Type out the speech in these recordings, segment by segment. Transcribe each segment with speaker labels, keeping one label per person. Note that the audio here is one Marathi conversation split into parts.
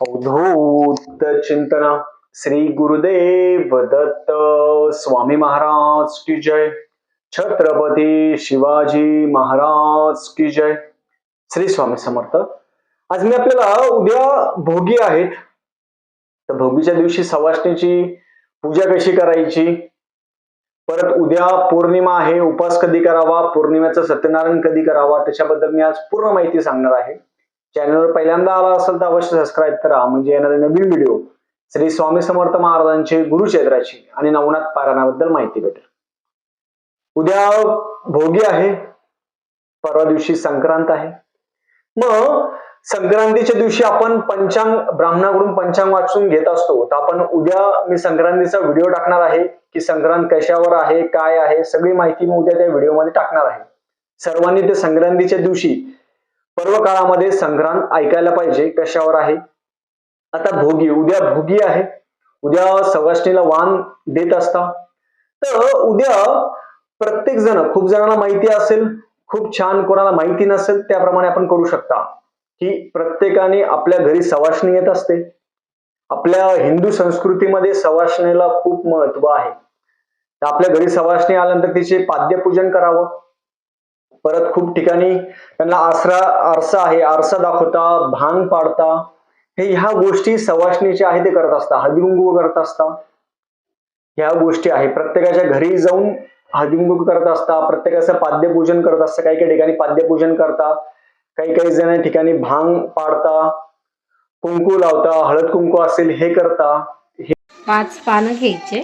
Speaker 1: अवधूत चिंतना। श्री गुरुदेव दत्त स्वामी महाराज की जय। छत्रपती शिवाजी महाराज की जय। श्री स्वामी समर्थ। आज मी आपल्याला उद्या भोगी आहेत। तर भोगीच्या दिवशी सवाष्णीची पूजा कशी करायची? परत उद्या पौर्णिमा आहे उपास कधी करावा पौर्णिमेचा सत्यनारायण कधी करावा त्याच्याबद्दल मी आज पूर्ण माहिती सांगणार आहे. चॅनलवर पहिल्यांदा आला असेल तर अवश्य सबस्क्राईब करा. म्हणजे येणारे नवीन व्हिडिओ श्री स्वामी समर्थ महाराजांचे गुरुक्षेत्राची आणि नवनाथ पारायणाबद्दल माहिती भेटेल. उद्या भोगी आहे. परवा दिवशी संक्रांत आहे. मग संक्रांतीच्या दिवशी आपण पंचांग ब्राह्मणाकडून पंचांग वाचून घेत असतो. तर आपण उद्या मी संक्रांतीचा व्हिडिओ टाकणार आहे की संक्रांत कशावर आहे काय आहे सगळी माहिती मी उद्या त्या व्हिडिओमध्ये टाकणार आहे. सर्वांनी ते संक्रांतीच्या दिवशी पर्व काळामध्ये संक्रांत ऐकायला पाहिजे कशावर आहे? आता भोगी उद्या भोगी आहे. उद्या सवाष्णीला वाण देत असता. तर उद्या प्रत्येक जण खूप जणांना माहिती असेल खूप छान कोणाला माहिती नसेल त्याप्रमाणे आपण करू शकता. की प्रत्येकाने आपल्या घरी सवाष्णी येत असते. आपल्या हिंदू संस्कृतीमध्ये सवाष्णीला खूप महत्त्व आहे. तर आपल्या घरी सवाष्णी आल्यानंतर तिचे पाद्यपूजन करावं. परत खूप ठिकाणी त्यांना आसरा आरसा आहे. आरसा दाखवता भांग पाडता. हे ह्या गोष्टी सवाष्णीच्या आहे ते करत असता. हळदीकुंकू करत असता. ह्या गोष्टी आहे. प्रत्येकाच्या घरी जाऊन हळदीकुंकू करत असता. प्रत्येकाचं पाद्यपूजन करत असतं. काही काही ठिकाणी पाद्यपूजन करता. काही काही जण ठिकाणी भांग पाडता. कुंकू लावता. हळद कुंकू असेल हे करता.
Speaker 2: हे पाच पानं घ्यायचे.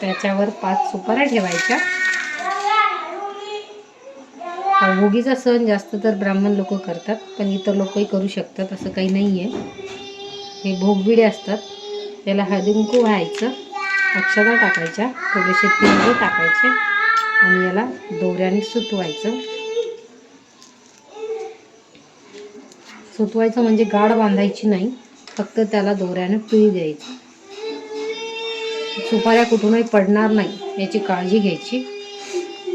Speaker 2: त्याच्यावर पाच सुपाऱ्या ठेवायच्या. भोगीचा सण जास्त तर ब्राह्मण लोक करतात पण इतर लोकही करू शकतात असं काही नाही आहे हे भोगविडे असतात. त्याला हळदुंकू व्हायचं अक्षदा टाकायच्या थोडेसे तिळ टाकायचे आणि याला दोऱ्याने सुतवायचं. सुतवायचं म्हणजे गाड बांधायची नाही फक्त त्याला दोऱ्याने पिळी द्यायचं. सुपाऱ्या कुठूनही पडणार नाही याची काळजी घ्यायची.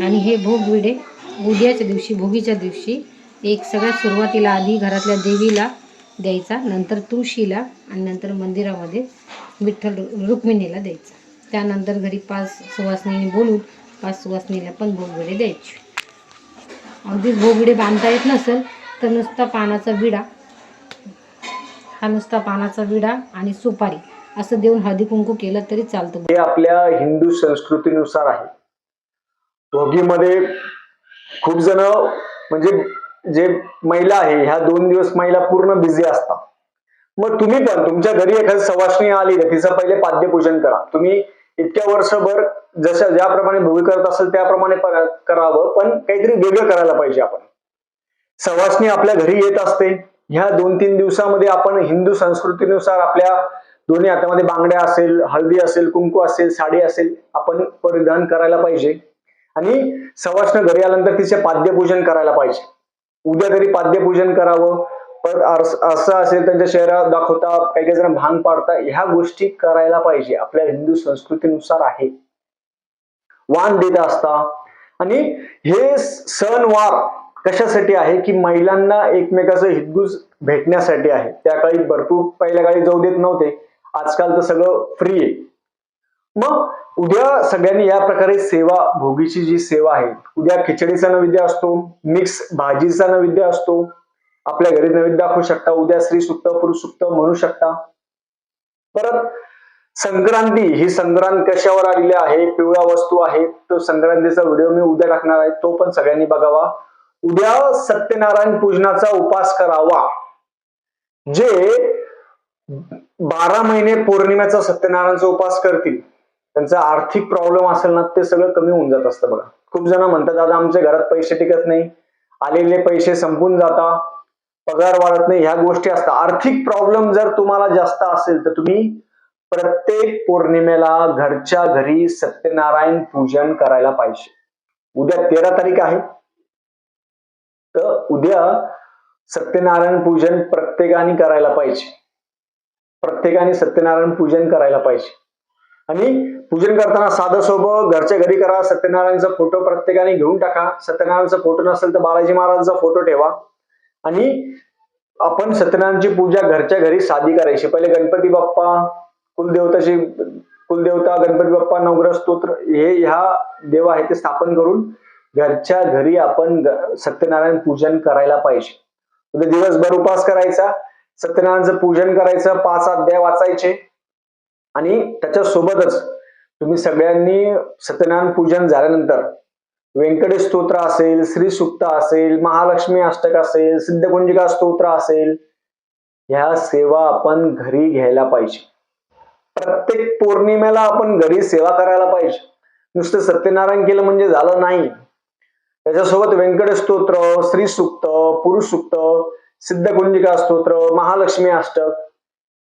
Speaker 2: आणि हे भोगविडे उद्याच्या दिवशी भोगीच्या दिवशी एक सगळ्यात सुरुवातीला आधी घरातल्या देवीला द्यायचा नंतर तुळशीला आणि नंतर मंदिरामध्ये विठ्ठल रुक्मिणीला द्यायचा. त्यानंतर घरी पाच सुवासनीने बोलून पाच सुवासनीला पण भोगविडे द्यायचे. अगदीच भोगविडे बांधता येत नसेल तर नुसता पानाचा विडा हा नुसता पानाचा विडा आणि सुपारी असं देऊन हळदी कुंकू केलं तरी चालतं.
Speaker 1: हे आपल्या हिंदू संस्कृतीनुसार आहे. भोगीमध्ये खूप जण म्हणजे जे महिला आहे ह्या दोन दिवस महिला पूर्ण बिझी असतात. मग तुम्ही पण तुमच्या घरी एखादी सवासणी आली तर तिचं पहिले पाद्यपूजन करा. तुम्ही इतक्या वर्षभर जशा ज्याप्रमाणे भोगी करत असेल त्याप्रमाणे करावं पण काहीतरी वेगळं करायला पाहिजे आपण. सवासणी आपल्या घरी येत असते. ह्या दोन तीन दिवसामध्ये आपण हिंदू संस्कृतीनुसार आपल्या दोन्ही हातामध्ये बांगड्या असेल हळदी असेल कुंकू असेल साडी असेल आपण परिधान करायला पाहिजे. आणि सवाष्ण घरी आल्यानंतर तिचे पाद्यपूजन करायला पाहिजे. उद्या तरी पाद्यपूजन करावं. परत असं असेल त्यांच्या शहरात दाखवता काही काही जण भांग पाडता ह्या गोष्टी करायला पाहिजे. आपल्या हिंदू संस्कृतीनुसार आहे. वाण देत असता. आणि हे सणवार कशासाठी आहे? की महिलांना एकमेकाचं हितगुज भेटण्यासाठी आहे. त्या काळी भरपूर पहिल्या काळी जाऊ देत नव्हते. आजकाल तर सगळं फ्री आहे. मग उद्या सगळ्यांनी या प्रकारे सेवा भोगीची जी सेवा आहे उद्या खिचडीचा नैवेद्य असतो मिक्स भाजीचा नैवेद्य असतो आपल्या घरी नैवेद्य दाखवू शकता उद्या स्त्री सुप्त पुरुष सुक्त म्हणू शकता. परत संक्रांती ही संक्रांत कशावर आलेली आहे पिवळ्या वस्तू आहे तो संक्रांतीचा व्हिडिओ मी उद्या टाकणार आहे तो पण सगळ्यांनी बघावा. उद्या सत्यनारायण पूजनाचा उपास करावा जे बारा महिने पौर्णिमेचा सत्यनारायणचा उपास करतील. त्यांचा आर्थिक प्रॉब्लेम असेल ना ते सगळं कमी होऊन जात असतं बघा. खूप जण म्हणतात दादा आमच्या घरात पैसे टिकत नाही. आलेले पैसे संपून जाता. पगार वाढत नाही. ह्या गोष्टी असतात. आर्थिक प्रॉब्लेम जर तुम्हाला जास्त असेल तर तुम्ही प्रत्येक पौर्णिमेला घरच्या घरी सत्यनारायण पूजन करायला पाहिजे. उद्या तेरा तारीख आहे. तर उद्या सत्यनारायण पूजन प्रत्येकाने करायला पाहिजे. प्रत्येकाने सत्यनारायण पूजन करायला पाहिजे. आणि पूजन करताना साधं सोपं घरच्या घरी करा सत्यनारायणचा फोटो प्रत्येकाने घेऊन टाका. सत्यनारायणचा फोटो नसेल तर बालाजी महाराजांचा फोटो ठेवा. आणि आपण सत्यनारायणची पूजा घरच्या घरी साधी करायची. पहिले गणपती बाप्पा कुलदेवताची कुलदेवता गणपती बाप्पा नवग्रह स्तोत्र हे ह्या देव आहे ते स्थापन करून घरच्या घरी आपण सत्यनारायण पूजन करायला पाहिजे. म्हणजे दिवसभर उपास करायचा सत्यनारायणचं पूजन करायचं पाच अध्याय वाचायचे आणि त्याच्यासोबतच तुम्ही सगळ्यांनी सत्यनारायण पूजन झाल्यानंतर व्यंकटेश स्तोत्र असेल श्री सुक्त असेल महालक्ष्मी अष्टक असेल सिद्धकुंजिका स्तोत्र असेल ह्या सेवा आपण घरी घ्यायला पाहिजे. प्रत्येक पौर्णिमेला आपण घरी सेवा करायला पाहिजे. नुसतं सत्यनारायण केलं म्हणजे झालं नाही. त्याच्यासोबत व्यंकटेश स्तोत्र श्री सुक्त पुरुष सुक्त सिद्धकुंजिका स्तोत्र महालक्ष्मी अष्टक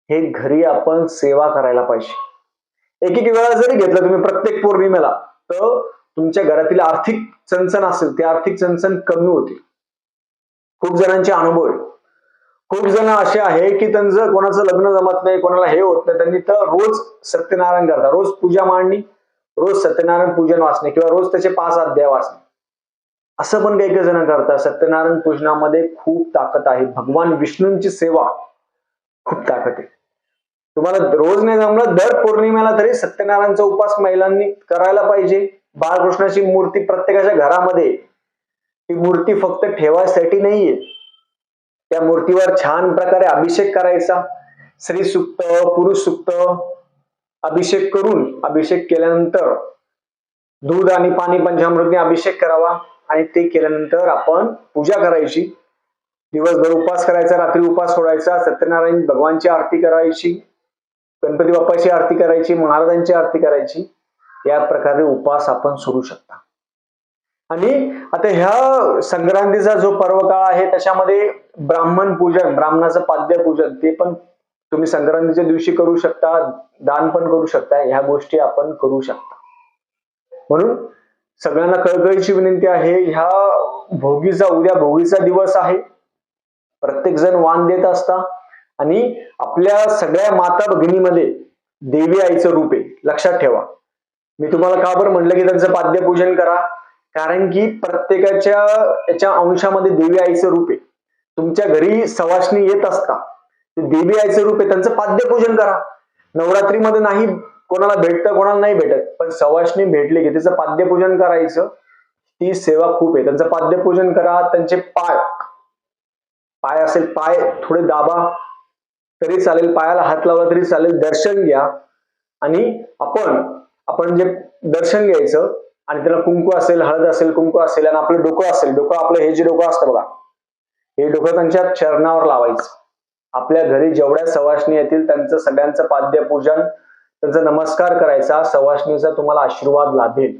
Speaker 1: हे घरी आपण सेवा करायला पाहिजे. एक एक वेळा जरी घेतलं तुम्ही प्रत्येक पौर्णिमेला तर तुमच्या घरातील आर्थिक चणचण असेल ते आर्थिक चणचण कमी होते खूप जणांचे अनुभव आहे खूप जण असे आहे की त्यांचं कोणाचं लग्न जमत नाही कोणाला हे होत नाही त्यांनी तर रोज सत्यनारायण करतात. रोज पूजा मांडणी रोज सत्यनारायण पूजन वाचणे किंवा रोज त्याचे पाच अध्याय वाचणे. असं पण काही काही जण करतात. सत्यनारायण पूजनामध्ये खूप ताकद आहे. भगवान विष्णूंची सेवा खूप ताकद आहे. तुम्हाला रोज नाही जमलं दर पौर्णिमेला तरी सत्यनारायणचा उपास महिलांनी करायला पाहिजे. बाळकृष्णाची मूर्ती प्रत्येकाच्या घरामध्ये ती मूर्ती फक्त ठेवायसाठी नाहीये. त्या मूर्तीवर छान प्रकारे अभिषेक करायचा. श्री सुक्त पुरुष सुक्त अभिषेक करून अभिषेक केल्यानंतर दूध आणि पाणी पंचामृतने अभिषेक करावा आणि ते केल्यानंतर आपण पूजा करायची. दिवसभर उपास करायचा रात्री उपास सोडायचा सत्यनारायण भगवानची आरती करायची गणपती बाप्पाची आरती करायची महाराजांची आरती करायची या प्रकारे उपास आपण सोडू शकता. आणि आता ह्या संक्रांतीचा जो पर्व काळ आहे त्याच्यामध्ये ब्राह्मण पूजन ब्राह्मणाचं पाद्य पूजन ते पण तुम्ही संक्रांतीच्या दिवशी करू शकता दान पण करू शकता ह्या गोष्टी आपण करू शकता. म्हणून सगळ्यांना कळकळीची विनंती आहे ह्या भोगीचा उद्या भोगीचा दिवस आहे. प्रत्येक जण वाण देत असता. आणि आपल्या सगळ्या माता भगिनीमध्ये देवी आईचं रूप आहे. लक्षात ठेवा. मी तुम्हाला का बरं म्हणलं की त्यांचं पाद्यपूजन करा? कारण की प्रत्येकाच्या याच्या अंशामध्ये देवी आईचं रूप आहे. तुमच्या घरी सवासणी येत असता देवी आईचं रूप आहे त्यांचं पाद्यपूजन करा. नवरात्रीमध्ये नाही कोणाला भेटतं कोणाला नाही भेटत. पण सवासणी भेटले की त्याचं पाद्यपूजन करायचं ती सेवा खूप आहे. त्यांचं पाद्यपूजन करा त्यांचे पाय पाय असेल पाय थोडे दाबा तरी चालेल. पायाला हात लावला तरी चालेल. दर्शन घ्या. आणि आपण आपण जे दर्शन घ्यायचं आणि त्याला कुंकू असेल हळद असेल कुंकू असेल आणि आपलं डोकं असेल डोकं आपलं हे जे डोकं असतं बघा हे डोकं त्यांच्या चरणावर लावायचं. आपल्या घरी जेवढ्या सवासणी येतील त्यांचं सगळ्यांचं पाद्यपूजन त्यांचा नमस्कार करायचा. सवासणीचा तुम्हाला आशीर्वाद लाभेल.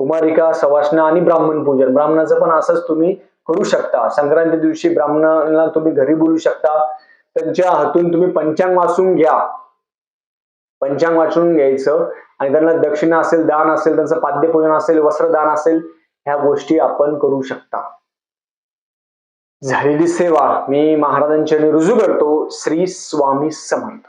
Speaker 1: कुमारिका सवासना आणि ब्राह्मण पूजन. ब्राह्मणाचं पण असंच तुम्ही करू शकता. संक्रांती दिवशी ब्राह्मणांना तुम्ही घरी बोलू शकता. त्यांच्या हातून तुम्ही पंचांग वाचून घ्या. पंचांग वाचून घ्यायचं आणि त्यांना दक्षिणा असेल दान असेल त्यांचं पाद्यपूजन असेल वस्त्रदान असेल ह्या गोष्टी आपण करू शकता. झालेली सेवा मी महाराजांच्या रुजू करतो. श्री स्वामी समर्थ.